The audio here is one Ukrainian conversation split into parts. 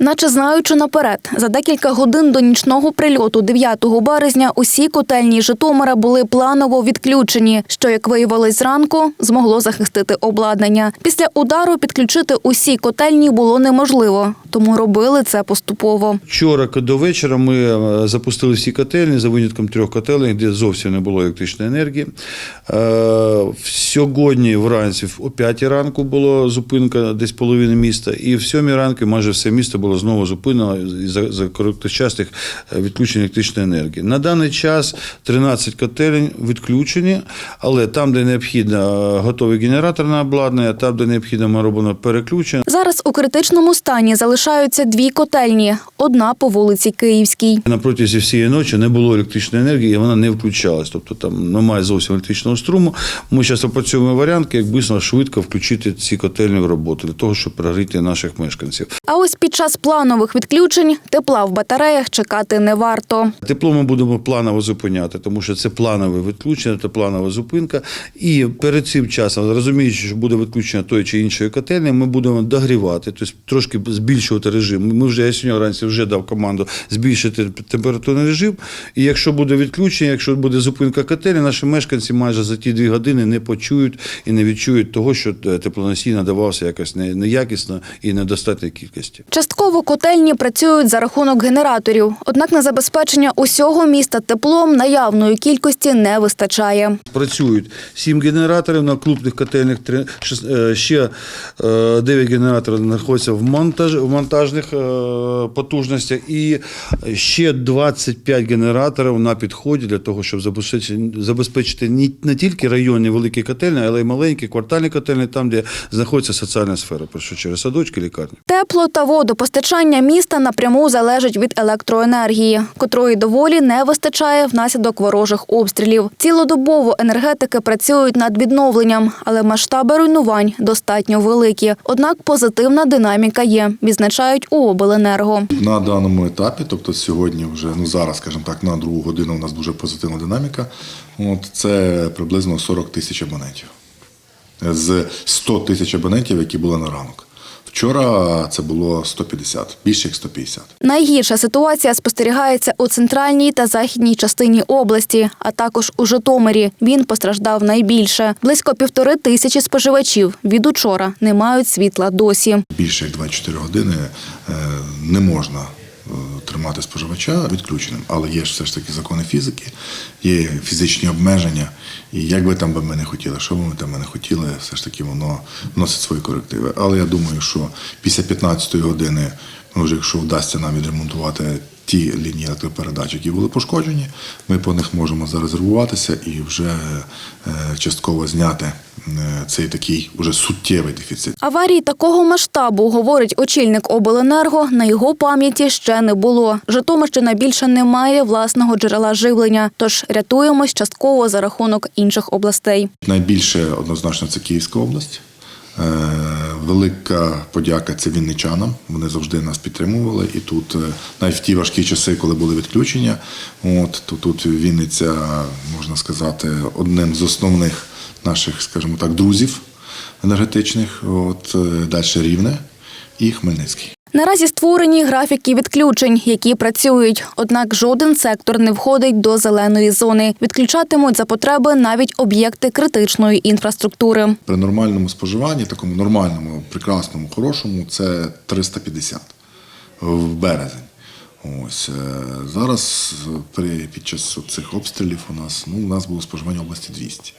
Наче знаючи наперед, за декілька годин до нічного прильоту 9 березня усі котельні Житомира були планово відключені, що, як виявилось зранку, змогло захистити обладнання. Після удару підключити усі котельні було неможливо, тому робили це поступово. Вчора до вечора ми е, запустили всі котельні за винятком трьох котелень, де зовсім не було електричної енергії. Е, Сьогодні вранці о 5 ранку була зупинка десь половини міста, і в 7 ранку майже все місто було знову зупинено за, за короткочасних е, відключень електричної енергії. На даний час 13 котелень відключені, але там, де необхідно е, готове генераторне обладнання, там, де необхідно, ми робимо переключення. Зараз у критичному стані залишаються дві котельні: одна по вулиці Київській. На протязі всієї ночі не було електричної енергії, і вона не включалась. Тобто там немає зовсім електричного струму. Ми зараз опрацюємо варіант, як швидко включити ці котельні в роботу для того, щоб прогріти наших мешканців. А ось під час планових відключень тепла в батареях чекати не варто. Тепло ми будемо планово зупиняти, тому що це планове відключення, це планова зупинка. І перед цим часом, розуміючи, що буде відключення тої чи іншої котельні, ми будемо догрівати, тобто трошки збільшувати режим. Ми вже я сьогодні вранці вже дав команду збільшити температурний режим. І якщо буде відключення, якщо буде зупинка котельні, наші мешканці майже за ті дві години не почують і не відчують того, що е, теплоносій надавався якось не- неякісно і недостатньої кількості. Частково котельні працюють за рахунок генераторів, однак на забезпечення усього міста теплом наявної кількості не вистачає. Працюють сім генераторів на крупних котельних, е, ще е, дев'ять генераторів знаходяться в, монтаж, в монтажних е, потужностях і ще 25 генераторів на підході для того, щоб забезпечити, не тільки районні великі котельні, але й маленькі квартальні котельні, там, де знаходиться соціальна сфера, про що через садочки, лікарні. Тепло та водопостачання міста напряму залежить від електроенергії, котрої доволі не вистачає внаслідок ворожих обстрілів. Цілодобово енергетики працюють над відновленням, але масштаби руйнувань достатньо великі. Однак позитивна динаміка є, відзначають у обленерго. На даному етапі, тобто сьогодні вже, ну зараз, скажімо так, на другу годину у нас дуже позитивна динаміка. От це приблизно 40 тисяч абонентів з 100 тисяч абонентів, які були на ранок. Вчора це було 150, більше як 150. Найгірша ситуація спостерігається у центральній та західній частині області, а також у Житомирі. Він постраждав найбільше. Близько півтори тисячі споживачів від учора не мають світла досі. Більше як 24 години е, не можна тримати споживача відключеним, але є ж все ж таки закони фізики, є фізичні обмеження. І як би там би ми не хотіли, що би ми там би не хотіли, все ж таки воно вносить свої корективи. Але я думаю, що після 15-ї години, ну, вже якщо вдасться нам відремонтувати ті лінії електропередач, які були пошкоджені, ми по них можемо зарезервуватися і вже е, частково зняти е, цей такий уже суттєвий дефіцит. Аварії такого масштабу, говорить очільник обленерго, на його пам'яті ще не було. Житомирщина більше не має власного джерела живлення, тож рятуємось частково за рахунок інших областей. Найбільше однозначно це Київська область. Е, Велика подяка це вінничанам. Вони завжди нас підтримували. І тут, е, навіть в ті важкі часи, коли були відключення, от то тут Вінниця, можна сказати, одним з основних наших, скажімо так, друзів енергетичних. От е, далі Рівне і Хмельницький. Наразі створені графіки відключень, які працюють. Однак жоден сектор не входить до зеленої зони. Відключатимуть за потреби навіть об'єкти критичної інфраструктури. При нормальному споживанні, такому нормальному, прекрасному, хорошому, це 350 в березень. Ось е, зараз е, при під час цих обстрілів у нас ну у нас було споживання області 200.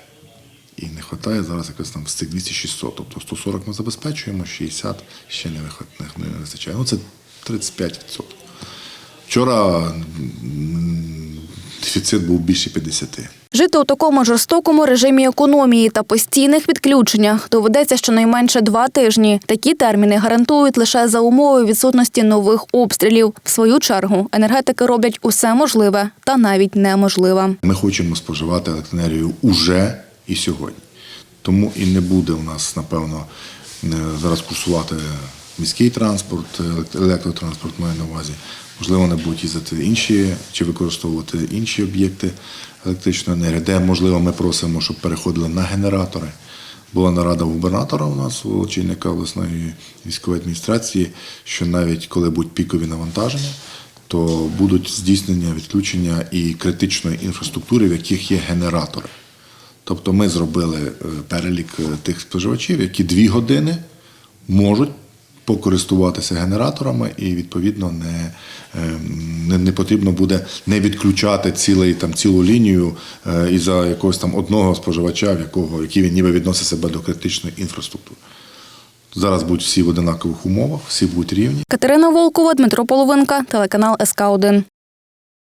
І не вистачає зараз якраз там з цих 200 600. Тобто 140 ми забезпечуємо, 60 ще не виход- не, не вистачає. Ну це 35%. Вчора дефіцит був більше 50. Жити у такому жорстокому режимі економії та постійних відключеннях доведеться щонайменше два тижні. Такі терміни гарантують лише за умови відсутності нових обстрілів. В свою чергу енергетики роблять усе можливе та навіть неможливе. Ми хочемо споживати електроенергію уже і сьогодні. Тому і не буде у нас, напевно, е, зараз курсувати міський транспорт, елект- електротранспорт маю на увазі. Можливо, не будуть їздити інші чи використовувати інші об'єкти електричної енергії, де, можливо, ми просимо, щоб переходили на генератори. Була нарада губернатора у нас, у очільника обласної військової адміністрації, що навіть коли будуть пікові навантаження, то будуть здійснення відключення і критичної інфраструктури, в яких є генератори. Тобто ми зробили е, перелік е, тих споживачів, які дві години можуть покористуватися генераторами, і відповідно не, е, не, не потрібно буде не відключати цілий, там, цілу лінію із за якогось там одного споживача, в якого, який він ніби відносить себе до критичної інфраструктури. Зараз будуть всі в одинакових умовах, всі будуть рівні. Катерина Волкова, Дмитро Половинка, телеканал СК 1